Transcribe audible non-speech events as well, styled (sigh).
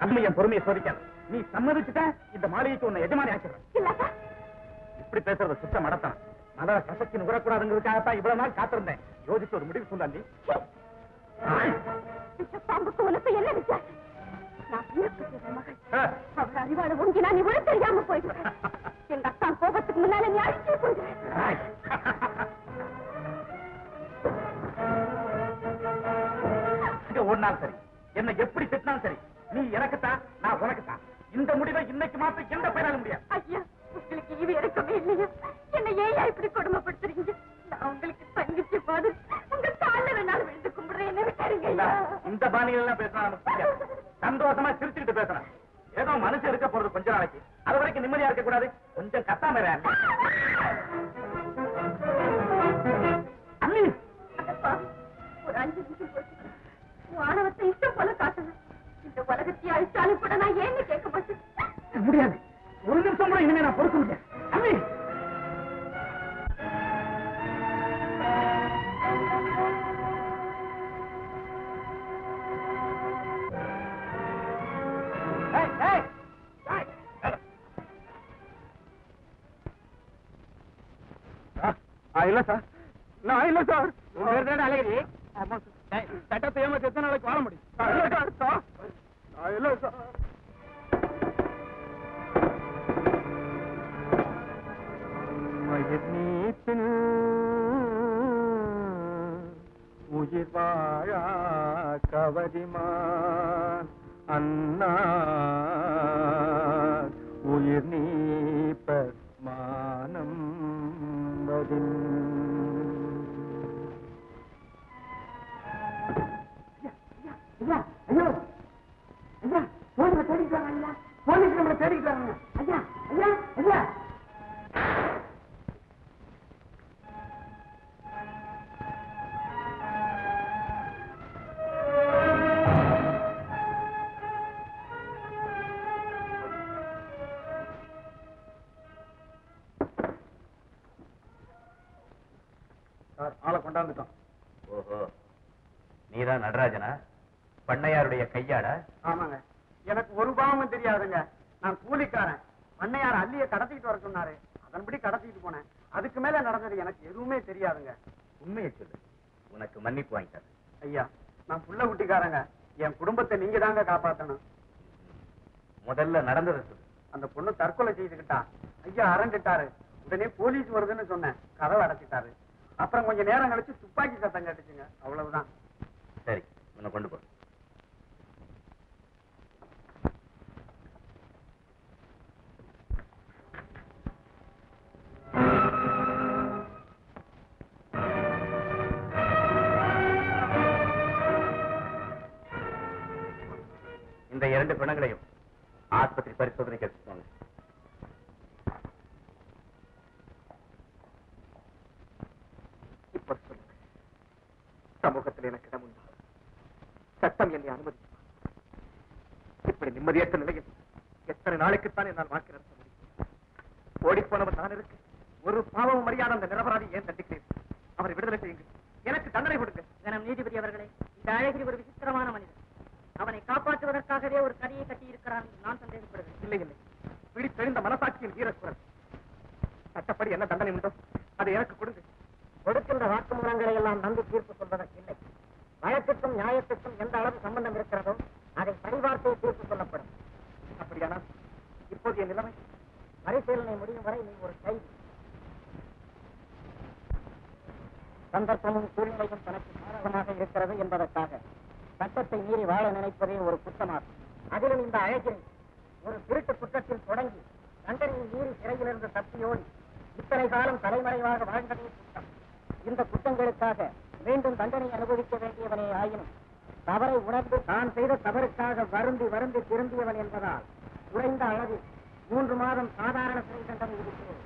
அம்மா என் பொறுமையை சோதிக்காத நீ சம்மதிச்சுட்ட இந்த மாளிகைக்கு உன்னை எஜமானி ஆக்கிடுறேன் இப்படி பேசுறது சுத்த மடத்தான் மலர கசக்கி நுகரக்கூடாதுங்கிறதுக்காகத்தான் இவ்வளவு நாள் காத்திருந்தேன். யோசிச்சு ஒரு முடிவு சொல்லாண்டி. பாம்புக்கு உனக்கு என்ன வித்தியாசம்? நான் பிறப்பு செய்த மகள். அவர் அறிவாள ஒங்கினா நீ உள்ள தெரியாம போயிடுவேன். (laughs) எங்க அக்கா கோபத்துக்கு முன்னால நீ அழிச்சு போயிடுவேன். (laughs) சரி. என்ன எப்படி திட்டினாலும் சரி. நீ எனக்குத்தான் நான் உனக்குத்தான். இந்த முடிவை இன்னைக்கு மாத்த எந்த பெயராலும் முடியாது? ஐயா உங்களுக்கு ஈவு இறக்கமே இல்லையா? என்ன ஏயா இப்படி கொடுமைப்படுத்துறீங்க? நான் உங்களுக்கு தங்கச்சி பாது உங்க கால்ல வேணாலும் விழுந்து கும்பிடுறேன் என்ன விட்டாருங்க இந்த- பாணிகள் எல்லாம் பிடிக்காது. சந்தோஷமா சிரிச்சுக்கிட்டு பேசணும் ஏதோ மனுஷன் இருக்க போறது கொஞ்ச நாளைக்கு. அது வரைக்கும் நிம்மதியா இருக்க கூடாது கொஞ்சம் கத்தாம. அண்ணி! அழிச்சாலும் கூட நான் ஏன்னு கேட்க மாட்டேன் முடியாது. ஒரு நிமிஷம் கூட இனிமே நான் பொறுக்க முடியாது. ஆ, இல்ல சார் நான் இல்ல சார். அழகிரி. சட்டத்தை ஏமாத்தி எத்தனை நாளைக்கு வாழ முடியும்? நான் உயிர் வாழா கவரிமான் அண்ணா உயிர் நீப்ப மானம் வதின் ஐயா ஐயா ஐயா. ஆளை கொண்டாந்துட்டோம். ஓஹோ. நீதான் நடராஜனா? பண்ணையாருடைய கையாடா ஆமாங்க. எனக்கு ஒரு பாவமும் தெரியாதுங்க. நான் கூலிக்காரன். பண்ணையார் அள்ளிய கடத்திட்டு வர சொன்னாரு. அதன்படி கடத்திட்டு போனேன். அதுக்கு மேல நடந்தது எனக்கு எதுவுமே தெரியாதுங்க. உண்மையை சொல்லு. உனக்கு மன்னிப்பு வாங்கிட்டாரு ஐயா நான் புள்ள குட்டிக்காரங்க. என் குடும்பத்தை நீங்க தாங்க காப்பாத்தணும். முதல்ல நடந்ததை அந்த பொண்ணு தற்கொலை செய்துக்கிட்டா. ஐயா அரண்டுட்டாரு. உடனே போலீஸ் வருதுன்னு சொன்னேன். கதவை அடைச்சிட்டாரு. அப்புறம் கொஞ்ச நேரம் கழிச்சு துப்பாக்கி சத்தம் கேட்டுச்சுங்க. அவ்வளவுதான். சரி உன்னை கொண்டு போ. இந்த இரண்டு பிணங்களையும் ஆஸ்பத்திரி பரிசோதனைக்கு எடுத்துக்கோங்க இப்ப சொல்லுங்க. சமூகத்தில் எனக்கு இடம் உண்டா? சட்டம் என்னை அனுமதி இப்படி நிம்மதியற்ற நிலையில் எத்தனை நாளைக்குத்தான் என்னால் வாக்கு நடத்த முடியும்? ஓடிப்போனவர் நான் இருக்கு ஒரு பாவம் மரியாதை அந்த நிரபராதி ஏன் தண்டிக்கிறேன்? அவரை விடுதலை செய்யுங்கள் எனக்கு தண்டனை கொடுங்க கனம் நீதிபதி அவர்களே இந்த அழகிரி ஒரு விசித்திரமான மனிதன் அவனை காப்பாற்றுவதற்காகவே ஒரு கதையை கட்டி இருக்கிறான் என்று நான் சந்தேகப்படுகிறேன் இல்லை இல்லை பிடித்தெழுந்த மனசாட்சியின் வீரக்குரல் சட்டப்படி என்ன தண்டனை உண்டோ அதை எனக்கு கொடுங்க. கொடுக்கின்ற வாக்குமூலங்களை எல்லாம் நம்பி தீர்ப்பு சொல்வதற்கு இல்லை. வழக்குக்கும் நியாயத்துக்கும் எந்த அளவு சம்பந்தம் இருக்கிறதோ அதை சரிபார்த்து தீர்ப்பு சொல்லப்படும். அப்படியானால் இப்போதைய நிலைமை? பரிசீலனை முடியும் வரை நீ ஒரு கைதி. சந்தர்ப்பமும் சூழ்நிலையும் தனக்கு சாதகமாக இருக்கிறது என்பதற்காக சட்டத்தை மீறி வாழ நினைப்பதே ஒரு குற்றமாகும். அதிலும் இந்த அழகிரி ஒரு திருட்டு குற்றத்தில் தொடங்கி தண்டனையை மீறி சிறையிலிருந்து தப்பியோடி இத்தனை காலம் தலைமறைவாக வாழ்ந்ததே குற்றம் இந்த குற்றங்களுக்காக மீண்டும் தண்டனை அனுபவிக்க வேண்டியவனே ஆயினும் தவறை உணர்ந்து தான் செய்த தவறுக்காக வருந்தி வருந்தி திருந்தியவன் என்பதால் குறைந்த அளவில் மூன்று மாதம் சாதாரண சிறை தண்டனை இருக்கிறது